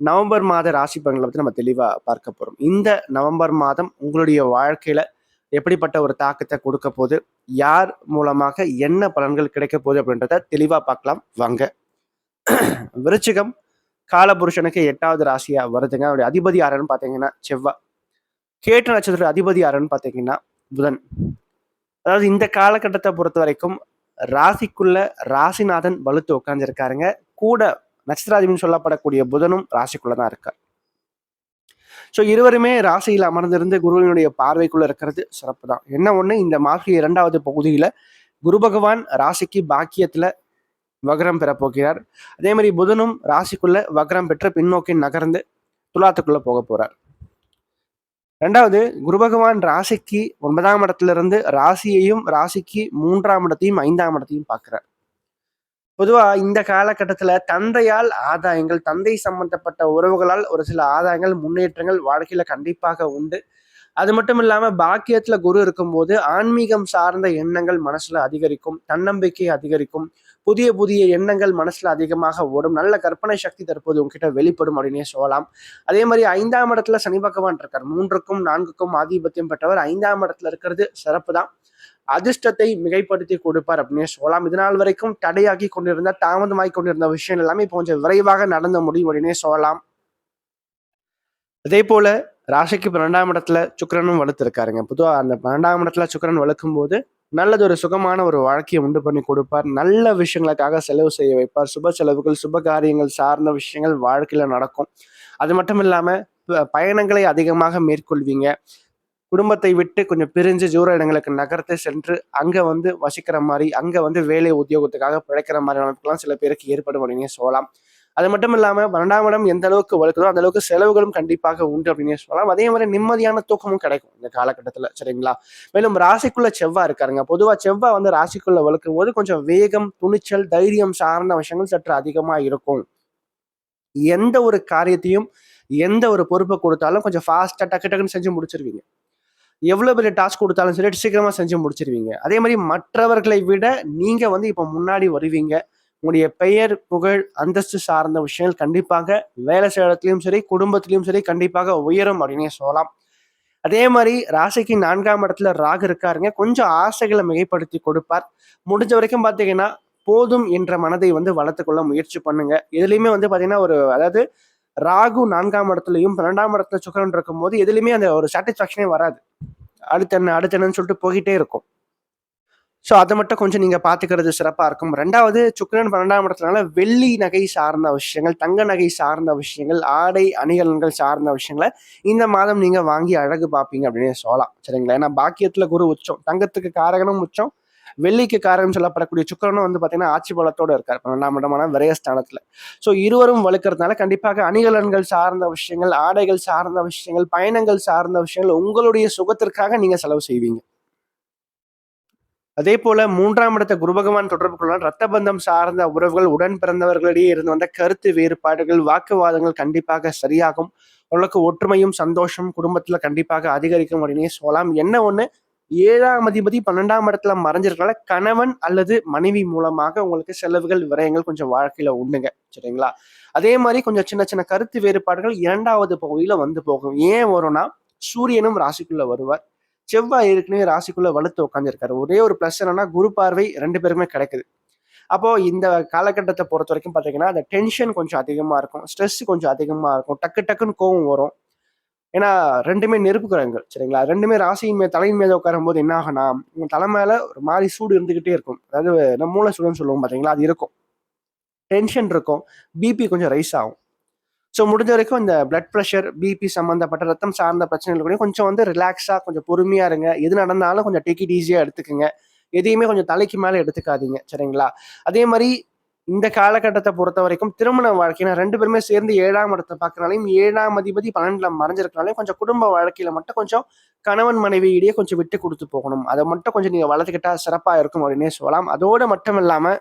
November மாத ராசி பலன்களை பற்றி நம்ம தெளிவாக பார்க்க போகிறோம் இந்த நவம்பர் மாதம் உங்களுடைய வாழ்க்கையில் எப்படிப்பட்ட ஒரு தாக்கத்தை கொடுக்க போது யார் மூலமாக என்ன பலன்கள் கிடைக்க போகுது அப்படின்றத தெளிவாக பார்க்கலாம். வாங்க. விருச்சிகம் காலபுருஷனுக்கு எட்டாவது ராசியாக வருதுங்க. அவருடைய அதிபதி யாருன்னு பார்த்தீங்கன்னா செவ்வாய் கேட்டு நட்சத்திர அதிபதி யாருன்னு பார்த்தீங்கன்னா புதன். அதாவது இந்த காலகட்டத்தை பொறுத்த வரைக்கும் ராசிக்குள்ள ராசிநாதன் வலுத்து உட்காந்துருக்காருங்க கூட நட்சத்திராதிபதினு சொல்லப்படக்கூடிய புதனும் ராசிக்குள்ள தான் இருக்கார். ஸோ இருவருமே ராசியில் அமர்ந்திருந்து குருவினுடைய பார்வைக்குள்ள இருக்கிறது சிறப்பு தான். என்ன ஒன்று இந்த மாசி இரண்டாவது பகுதியில குரு பகவான் ராசிக்கு பாக்கியத்தில் வக்ரம் பெறப்போகிறார் அதே மாதிரி புதனும் ராசிக்குள்ள வக்ரம் பெற்று பின்னோக்கி நகர்ந்து துலாத்துக்குள்ள போக போறார். ரெண்டாவது குரு பகவான் ராசிக்கு ஒன்பதாம் இடத்துல இருந்து ராசியையும் ராசிக்கு மூன்றாம் இடத்தையும் ஐந்தாம் இடத்தையும் பார்க்கிறார். பொதுவாக இந்த காலகட்டத்தில் தந்தையால் ஆதாயங்கள் தந்தை சம்பந்தப்பட்ட உறவுகளால் ஒரு சில ஆதாயங்கள் முன்னேற்றங்கள் வாழ்க்கையில் கண்டிப்பாக உண்டு. அது மட்டும் இல்லாமல் பாக்கியத்தில் குரு இருக்கும்போது ஆன்மீகம் சார்ந்த எண்ணங்கள் மனசில் அதிகரிக்கும் தன்னம்பிக்கை அதிகரிக்கும். புதிய புதிய எண்ணங்கள் மனசுல அதிகமாக ஓடும். நல்ல கற்பனை சக்தி தற்போது உங்ககிட்ட வெளிப்படும் அப்படின்னே சொல்லலாம். அதே மாதிரி ஐந்தாம் இடத்துல சனி பகவான் இருக்கார். மூன்றுக்கும் நான்குக்கும் ஆதிபத்தியம் பெற்றவர் ஐந்தாம் இடத்துல இருக்கிறது சிறப்பு தான். அதிர்ஷ்டத்தை மிகைப்படுத்தி கொடுப்பார் அப்படின்னே சொல்லலாம். இதனால் வரைக்கும் தடையாகி கொண்டிருந்த தாமதமாகி கொண்டிருந்த விஷயம் எல்லாமே இப்போ கொஞ்சம் விரைவாக நடந்த முடியும் அப்படின்னே சொல்லலாம். அதே போல ராசிக்கு பன்னெண்டாம் இடத்துல சுக்கிரனும் வலுத்திருக்காருங்க. பொதுவாக அந்த பன்னெண்டாம் இடத்துல சுக்கிரன் வலுக்கும் போது நல்லது ஒரு சுகமான ஒரு வாழ்க்கையை உண்டு பண்ணி கொடுப்பார். நல்ல விஷயங்களுக்காக செலவு செய்ய வைப்பார். சுப செலவுகள் சுப காரியங்கள் சார்ந்த விஷயங்கள் வாழ்க்கையில் நடக்கும். அது மட்டும் இல்லாமல் பயணங்களை அதிகமாக மேற்கொள்வீங்க. குடும்பத்தை விட்டு கொஞ்சம் பிரிஞ்சு ஜூர இடங்களுக்கு நகரத்தை சென்று அங்கே வந்து வசிக்கிற மாதிரி அங்கே வந்து வேலை உத்தியோகத்துக்காக பிழைக்கிற மாதிரி அமைப்புலாம் சில பேருக்கு ஏற்படும் அப்படின்னு சொல்லலாம். அது மட்டும் இல்லாம பன்னெண்டாம் இடம் எந்த அளவுக்கு வலுக்குதோ அந்த அளவுக்கு செலவுகளும் கண்டிப்பாக உண்டு அப்படின்னு சொல்லலாம். அதே மாதிரி நிம்மதியான தூக்கமும் கிடைக்கும் இந்த காலகட்டத்துல சரிங்களா? மேலும் ராசிக்குள்ள செவ்வாய் இருக்காருங்க. பொதுவா செவ்வாய் வந்து ராசிக்குள்ள வலுக்கும் போது கொஞ்சம் வேகம் துணிச்சல் தைரியம் சார்ந்த விஷயங்கள் சற்று அதிகமா இருக்கும். எந்த ஒரு காரியத்தையும் எந்த ஒரு பொறுப்பை கொடுத்தாலும் கொஞ்சம் ஃபாஸ்ட்டாக டக்கு டக்குன்னு செஞ்சு முடிச்சிருவீங்க. எவ்வளோ பெரிய டாஸ்க் கொடுத்தாலும் சரி சீக்கிரமாக செஞ்சு முடிச்சிருவீங்க. அதே மாதிரி மற்றவர்களை விட நீங்கள் வந்து இப்போ முன்னாடி வருவீங்க. உங்களுடைய பெயர் புகழ் அந்தஸ்து சார்ந்த விஷயங்கள் கண்டிப்பாக வேலை செய்யற இடத்துலையும் சரி குடும்பத்திலையும் சரி கண்டிப்பாக உயரும் அப்படின்னே சொல்லலாம். அதே மாதிரி ராசிக்கு நான்காம் இடத்துல ராகு இருக்காருங்க. கொஞ்சம் ஆசைகளை மிகைப்படுத்தி கொடுப்பார். முடிஞ்ச வரைக்கும் பார்த்தீங்கன்னா போதும் என்ற மனதை வந்து வளர்த்துக்கொள்ள முயற்சி பண்ணுங்க. எதுலையுமே வந்து பார்த்தீங்கன்னா ஒரு அதாவது ராகு நான்காம் இடத்துலையும் பன்னெண்டாம் இடத்துல சுக்கரன் இருக்கும்போது எதுலையுமே அந்த ஒரு சாட்டிஸ்ஃபேக்ஷனே வராது. அடுத்த என்ன அடுத்த என்னன்னு சொல்லிட்டு போய்கிட்டே இருக்கும். ஸோ அதை மட்டும் கொஞ்சம் நீங்கள் பார்த்துக்கிறது சிறப்பாக இருக்கும். ரெண்டாவது சுக்கிரன் பன்னெண்டாம் இடத்துனால வெள்ளி நகை சார்ந்த விஷயங்கள் தங்க நகை சார்ந்த விஷயங்கள் ஆடை அணிகலன்கள் சார்ந்த விஷயங்களை இந்த மாதம் நீங்கள் வாங்கி அழகு பார்ப்பீங்க அப்படின்னு சொல்லலாம். சரிங்களா? ஏன்னா பாக்கியத்தில் குரு உச்சம் தங்கத்துக்கு காரகனும் உச்சம் வெள்ளிக்கு காரணம் சொல்லப்படக்கூடிய சுக்கரனும் வந்து பார்த்தீங்கன்னா ஆட்சி பலத்தோடு இருக்கார். பன்னெண்டாம் இடமான விரயஸ்தானத்தில். ஸோ இருவரும் வலுக்கிறதுனால கண்டிப்பாக அணிகலன்கள் சார்ந்த விஷயங்கள் ஆடைகள் சார்ந்த விஷயங்கள் பயணங்கள் சார்ந்த விஷயங்கள் உங்களுடைய சுகத்திற்காக நீங்கள் செலவு செய்வீங்க. அதே போல மூன்றாம் இடத்த குரு பகவான் தொடர்பு கொள்ளலாம் ரத்த பந்தம் சார்ந்த உறவுகள் உடன் பிறந்தவர்களிடையே இருந்து வந்த கருத்து வேறுபாடுகள் வாக்குவாதங்கள் கண்டிப்பாக சரியாகும். உங்களுக்கு ஒற்றுமையும் சந்தோஷம் குடும்பத்துல கண்டிப்பாக அதிகரிக்கும் அப்படின்னே சொல்லலாம். என்ன ஒண்ணு? ஏழாம் அதிபதி பன்னெண்டாம் இடத்துல மறைஞ்சிருக்கனால கணவன் அல்லது மனைவி மூலமாக உங்களுக்கு செலவுகள் விரயங்கள் கொஞ்சம் வாழ்க்கையில உண்டுங்க. சரிங்களா? அதே மாதிரி கொஞ்சம் சின்ன சின்ன கருத்து வேறுபாடுகள் இரண்டாவது பகுதியில வந்து போகும். ஏன் வரும்னா சூரியனும் ராசிக்குள்ள வருவார். செவ்வாய் ஏற்கனவே ராசிக்குள்ள வலுத்து உட்காந்துருக்காரு ஒரே ஒரு பிளஸ் என்னன்னா குரு பார்வை ரெண்டு பேருமே கிடைக்குது. அப்போ இந்த காலகட்டத்தை பொறுத்த வரைக்கும் பார்த்தீங்கன்னா அந்த டென்ஷன் கொஞ்சம் அதிகமாக இருக்கும். ஸ்ட்ரெஸ் கொஞ்சம் அதிகமாக இருக்கும். டக்கு டக்குன்னு கோவம் வரும். ஏன்னா ரெண்டுமே நெருப்பு கிரகங்கள் சரிங்களா? ரெண்டுமே ராசியின் மேல் தலையின் மேலே உட்காரும் போது என்ன ஆகும்னா உங்க தலை மேல ஒரு மாதிரி சூடு இருந்துகிட்டே இருக்கும். அதாவது நம்ம மூளை சூடுன்னு சொல்லுவோம் பார்த்தீங்களா அது இருக்கும். டென்ஷன் இருக்கும். பிபி கொஞ்சம் ரைஸ் ஆகும். ஸோ முடிஞ்ச வரைக்கும் இந்த பிளட் ப்ரெஷர் பிபி சம்மந்தப்பட்ட ரத்தம் சார்ந்த பிரச்சனைகள் கூட கொஞ்சம் வந்து ரிலாக்ஸாக கொஞ்சம் பொறுமையாக இருங்க. எது நடந்தாலும் கொஞ்சம் டேக் இட் ஈஸியாக எடுத்துக்கோங்க. எதையுமே கொஞ்சம் தலைக்கு மேலே எடுத்துக்காதீங்க. சரிங்களா? அதே மாதிரி இந்த காலகட்டத்தை பொறுத்த வரைக்கும் திருமண வாழ்க்கையில ரெண்டு பேருமே சேர்ந்து ஏழாம் இடத்தை பார்க்கறனாலையும் ஏழாம் அதிபதி பன்னெண்டுல மறைஞ்சிருக்கனாலையும் கொஞ்சம் குடும்ப வாழ்க்கையில மட்டும் கொஞ்சம் கணவன் மனைவியிடையே கொஞ்சம் விட்டு கொடுத்து போகணும். அதை மட்டும் கொஞ்சம் நீங்க வளர்த்துக்கிட்டா சிறப்பா இருக்கும் அப்படின்னே சொல்லலாம். அதோட மட்டும் இல்லாம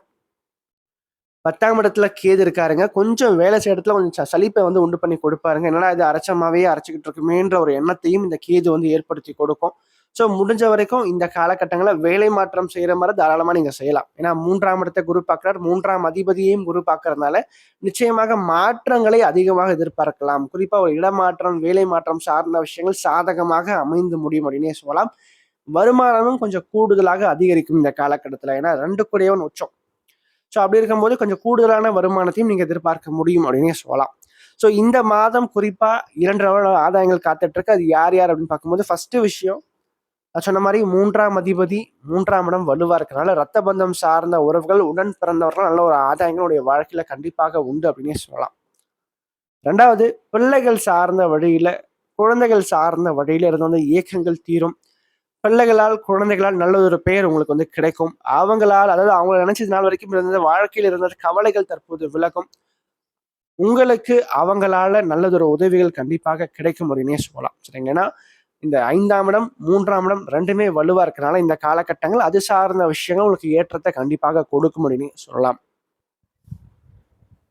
பத்தாம் இடத்துல கேது இருக்காருங்க. கொஞ்சம் வேலை செய்ய இடத்துல கொஞ்சம் ச- சலிப்பை வந்து உண்டு பண்ணி கொடுப்பாருங்க. என்னடா இது அரைச்சமாவே அரைச்சிக்கிட்டு இருக்குமேன்ற ஒரு எண்ணத்தையும் இந்த கேது வந்து ஏற்படுத்தி கொடுக்கும். ஸோ முடிஞ்ச வரைக்கும் இந்த காலகட்டங்களில் வேலை மாற்றம் செய்கிற மாதிரி தாராளமாக நீங்கள் செய்யலாம். ஏன்னா மூன்றாம் இடத்தை குரு பார்க்குறார். மூன்றாம் அதிபதியையும் குரு பார்க்கறதுனால நிச்சயமாக மாற்றங்களை அதிகமாக எதிர்பார்க்கலாம். குறிப்பாக ஒரு இடமாற்றம் வேலை மாற்றம் சார்ந்த விஷயங்கள் சாதகமாக அமைந்து முடியும் அப்படின்னே சொல்லலாம். வருமானமும் கொஞ்சம் கூடுதலாக அதிகரிக்கும் இந்த காலகட்டத்தில். ஏன்னா ரெண்டு கூடையவன் உச்சம். ஸோ அப்படி இருக்கும்போது கொஞ்சம் கூடுதலான வருமானத்தையும் நீங்கள் எதிர்பார்க்க முடியும் அப்படின்னே சொல்லலாம். ஸோ இந்த மாதம் குறிப்பாக இரண்டு ஆதாயங்கள் காத்துட்ருக்கு. அது யார் யார் அப்படின்னு பார்க்கும்போது ஃபஸ்ட்டு விஷயம் நான் சொன்ன மாதிரி மூன்றாம் அதிபதி மூன்றாம் இடம் வலுவாக இருக்கிறனால ரத்த பந்தம் சார்ந்த உறவுகள் உடன் பிறந்தவர்கள் நல்ல ஒரு ஆதாயங்களுடைய வாழ்க்கையில் கண்டிப்பாக உண்டு அப்படின்னே சொல்லலாம். ரெண்டாவது பிள்ளைகள் சார்ந்த வழியில் குழந்தைகள் சார்ந்த வழியில் இருந்து வந்து இயக்கங்கள் தீரும். பிள்ளைகளால் குழந்தைகளால் நல்ல ஒரு பெயர் உங்களுக்கு வந்து கிடைக்கும். அவங்களால் அதாவது அவங்க நினைச்சது நாள் வரைக்கும் இருந்த வாழ்க்கையில் இருந்த கவலைகள் தற்போது விலகும். உங்களுக்கு அவங்களால நல்லதொரு உதவிகள் கண்டிப்பாக கிடைக்கும் அப்படின்னே சொல்லலாம் சரிங்கன்னா இந்த ஐந்தாம் இடம் மூன்றாம் இடம் ரெண்டுமே வலுவா இருக்கனால இந்த காலகட்டங்கள் அது சார்ந்த விஷயங்கள் உங்களுக்கு ஏற்றத்தை கண்டிப்பாக கொடுக்கும் அப்படின்னு சொல்லலாம்